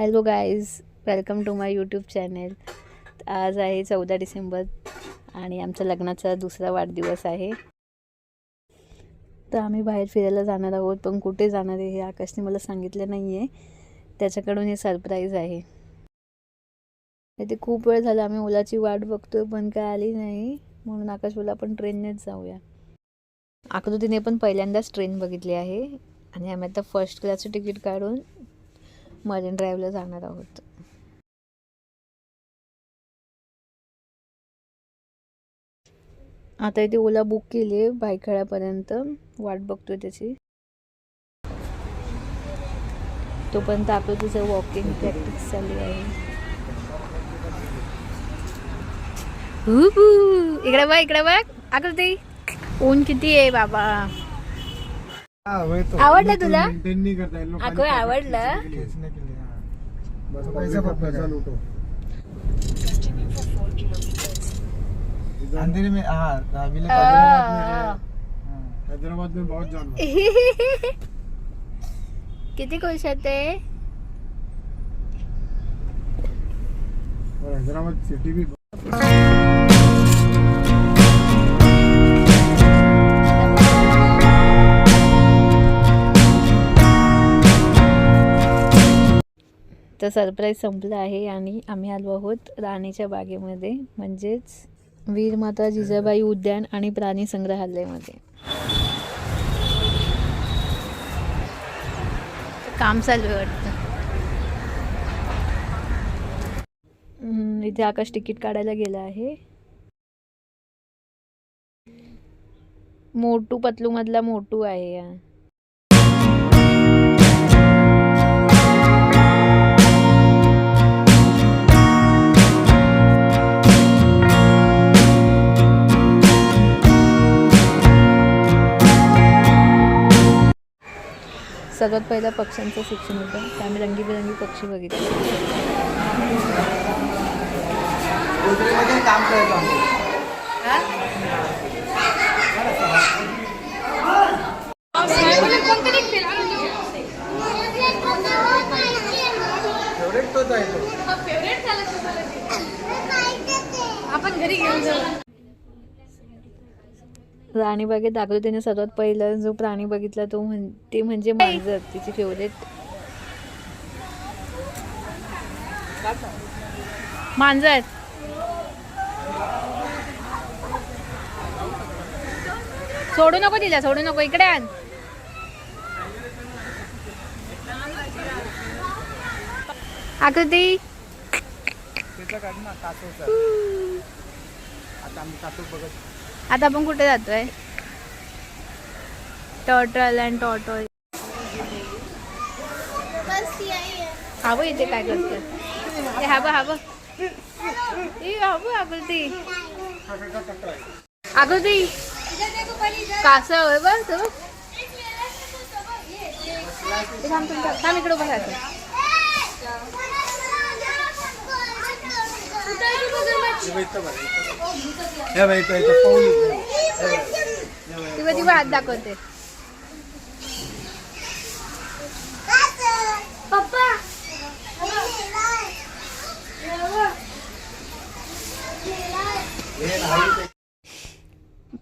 Hello guys welcome to my YouTube channel. आज आहे चौदा डिसेंबर आणि आमच्या लग्नाचा दुसरा वाढदिवस आहे. तर आम्ही बाहेर फिरायला जाणार आहोत पण कुठे जाणार आहे हे आकाशने मला सांगितलं नाही आहे त्याच्याकडून हे सरप्राईज आहे. ते खूप वेळ झाला आम्ही ओलाची वाट बघतोय पण काय आली नाही. म्हणून आकाश बोला आपण ट्रेननेच जाऊया. आकृतीने पण पहिल्यांदाच ट्रेन बघितली आहे. आणि आम्ही आता फर्स्ट क्लासचं तिकीट काढून मरीन ड्राईव्हला जाणार आहोत. आता इथे ओला बुक केली आहे भायखळ्यापर्यंत वाट बघतोय त्याची. तोपर्यंत आपलं तुझं वॉकिंग प्रॅक्टिस चालू आहे. इकडे बघ इकडे बघ. आकृती. ऊन किती आहे बाबा. आवडलं तुला? अगं आवडलं? अंधेरे में हाँ हैदराबाद में बहुत जान किती खुश होते हैदराबाद सिटी भी तर सरप्राईज संपलं आहे आणि आम्ही आलो आहोत राणीच्या बागेमध्ये म्हणजेच वीरमाता जिजाबाई उद्यान आणि प्राणी संग्रहालयमध्ये. काम चालू आहे वाटतं. इथे आकाश तिकीट काढायला गेला आहे. मोटू पतलू मधला मोटू आहे. सर्वात पहिला पक्ष्यांचं शिक्षण होतं. आम्ही रंगीबेरंगी पक्षी बघितले. आपण घरी घेऊन जाऊ. राणीबागेत आकृतीने सर्वात पहिला जो प्राणी बघितला तो म्हण ते म्हणजे मांजर तिची फेवरेट मांजर. सोडू नको तिला सोडू नको इकडे आण. आकृती. आता आम्ही बघत आता आपण कुठे जातोय? टॉटल अँड टॉटल हवं इथे काय करते? हवं हवं ए आकृती आकृती कास आहे तू. थांब थांब थांब. इकडे उभं तो इथं ती हात दाखवते पप्पा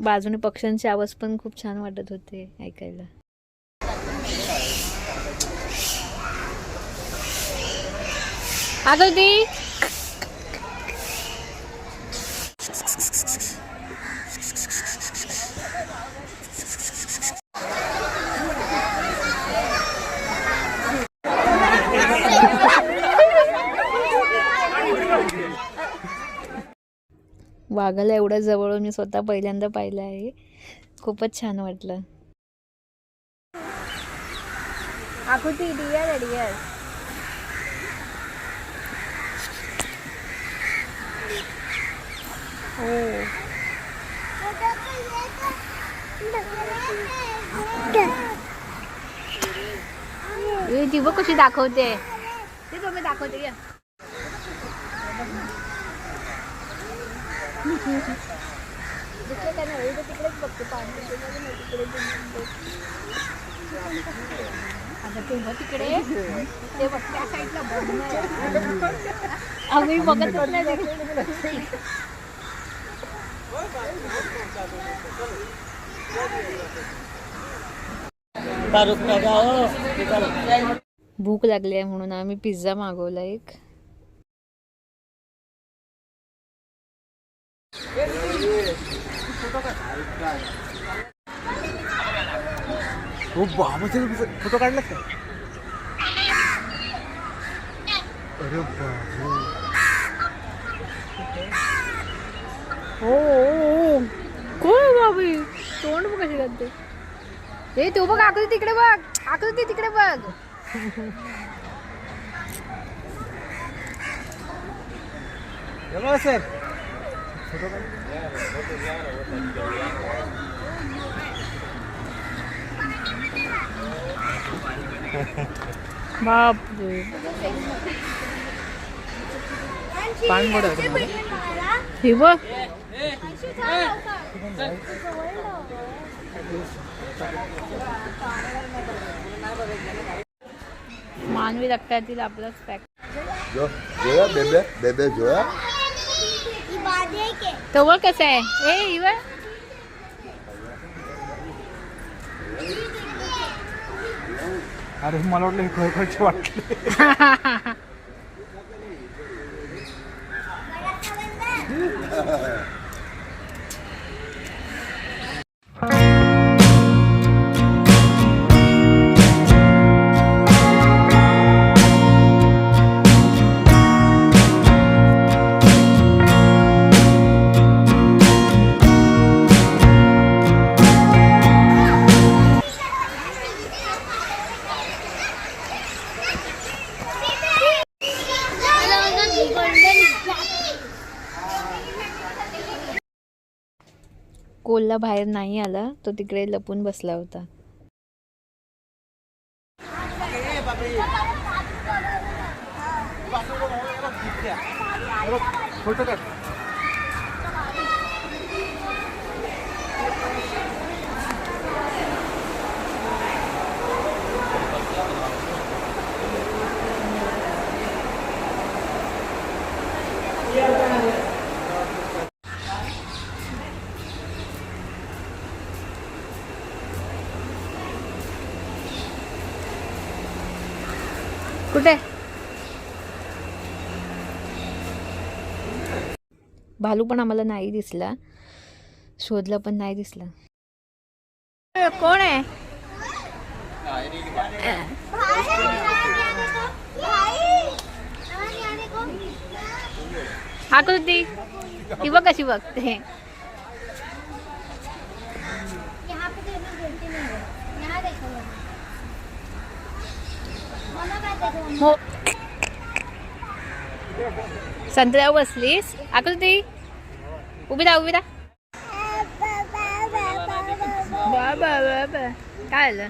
बाजूने पक्ष्यांचे आवाज पण खूप छान वाटत होते ऐकायला. आकृती वाघाला एवढ्या जवळून मी स्वतः पहिल्यांदा पाहिलं आहे. खूपच छान वाटलं. आकृती डिअर डिअर हो. बघ कशी दाखवते? ते तुम्ही दाखवते या दुसरं काय नाही, इथं तिकडेच बघते पाणी तिकडे आता तेव्हा तिकडे ते बघ त्या साईडला बघणं आहे. अगं नाही. भूक लागली आहे म्हणून आम्ही पिझ्झा मागवला एक हो बाबाचे फोटो काढला का? अरे बाबा हो कोण बाबी तोंड बघ कशी करते हे तू बघ आकृती तिकडे बघ. आकृती तिकडे बघ. बघा सर. बाप रे पान गोड हे बघ. मानवी रक्तातील आपलाच पॅक जो जोया बेबे बेबे जोया. तो बघ कसं आहे ए इव अरे मला वाटलं हे खरोखरचे वाटले कोल्हा बाहेर नाही आला तो तिकडे लपून बसला होता. फोटो कुठे? भालू पण आम्हाला नाही दिसला. शोधला पण नाही दिसला. कोण आहे? आकृती ती बघ कशी बघते. हो. संत्र्यावर बसलीस? आकृती उभी राहा उभी राहा. काय आलं?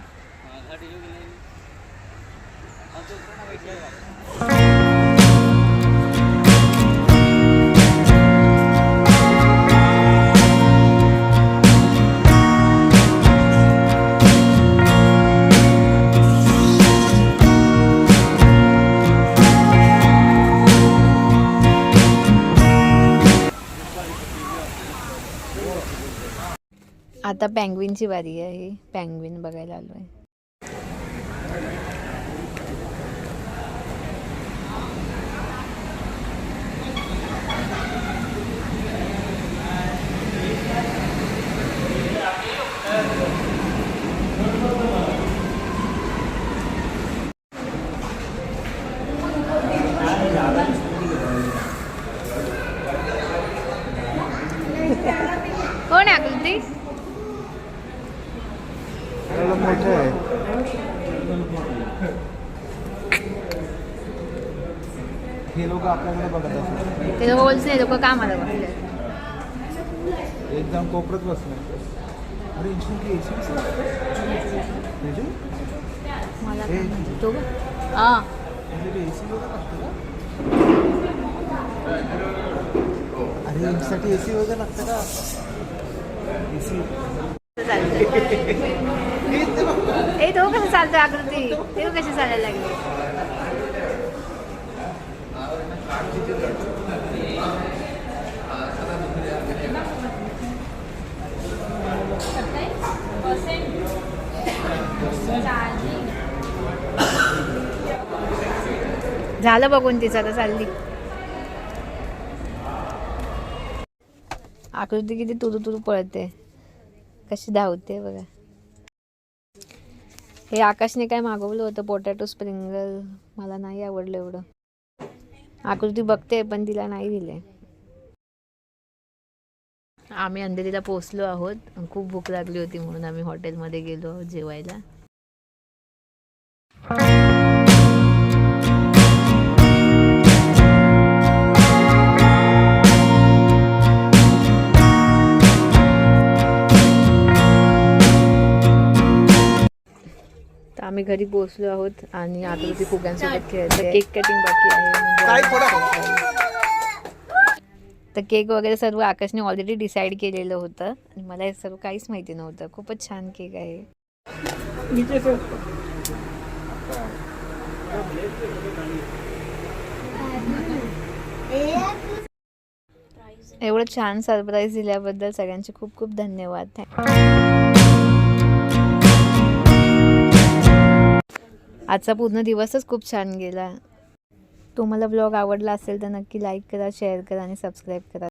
आता पँग्विनची वारी आहे. पँग्विन बघायला आलो आहे मोठं आहे हे लोक आपल्याकडे बघत असतात ते होलसेल लोक का मला बघले एकदम कोपऱ्यात बसले अरे इन्शुरन्स एसी मला ए. तो बघ. हा. एसी वगैरे लागतं का? अरे यांच्यासाठी एसी वगैरे लागतं का? एसी ए तो कसं चालतो आकृती. ते कशी चालायला लागली? झालं बघून तिचं आता चालली. आकृती किती तुरु तुरु पळते. कशी धावते बघा. हे आकाशने काय मागवलं होतं पोटॅटो स्प्रिंगल मला नाही आवडलं एवढं. आकृती बघते पण तिला नाही दिले. आम्ही अंधेरीला पोचलो आहोत. खूप भूक लागली होती म्हणून आम्ही हॉटेलमध्ये गेलो आहोत जेवायला. आम्ही घरी पोहोचलो आहोत आणि आकृती फुग्यांसोबत खेळते केक कटिंग बाकी आहे. म्हणजे तर केक वगैरे सर्व आकाशने ऑलरेडी डिसाईड केलेलं होतं. आणि मला हे सर्व काहीच माहिती नव्हतं. खूपच छान केक आहे. एवढं छान सरप्राईज दिल्याबद्दल सगळ्यांचे खूप खूप धन्यवाद. आजचा पूर्ण दिवसच खूप छान गेला. तुम्हाला ब्लॉग आवडला असेल तर नक्की लाईक करा शेअर करा आणि सबस्क्राईब करा.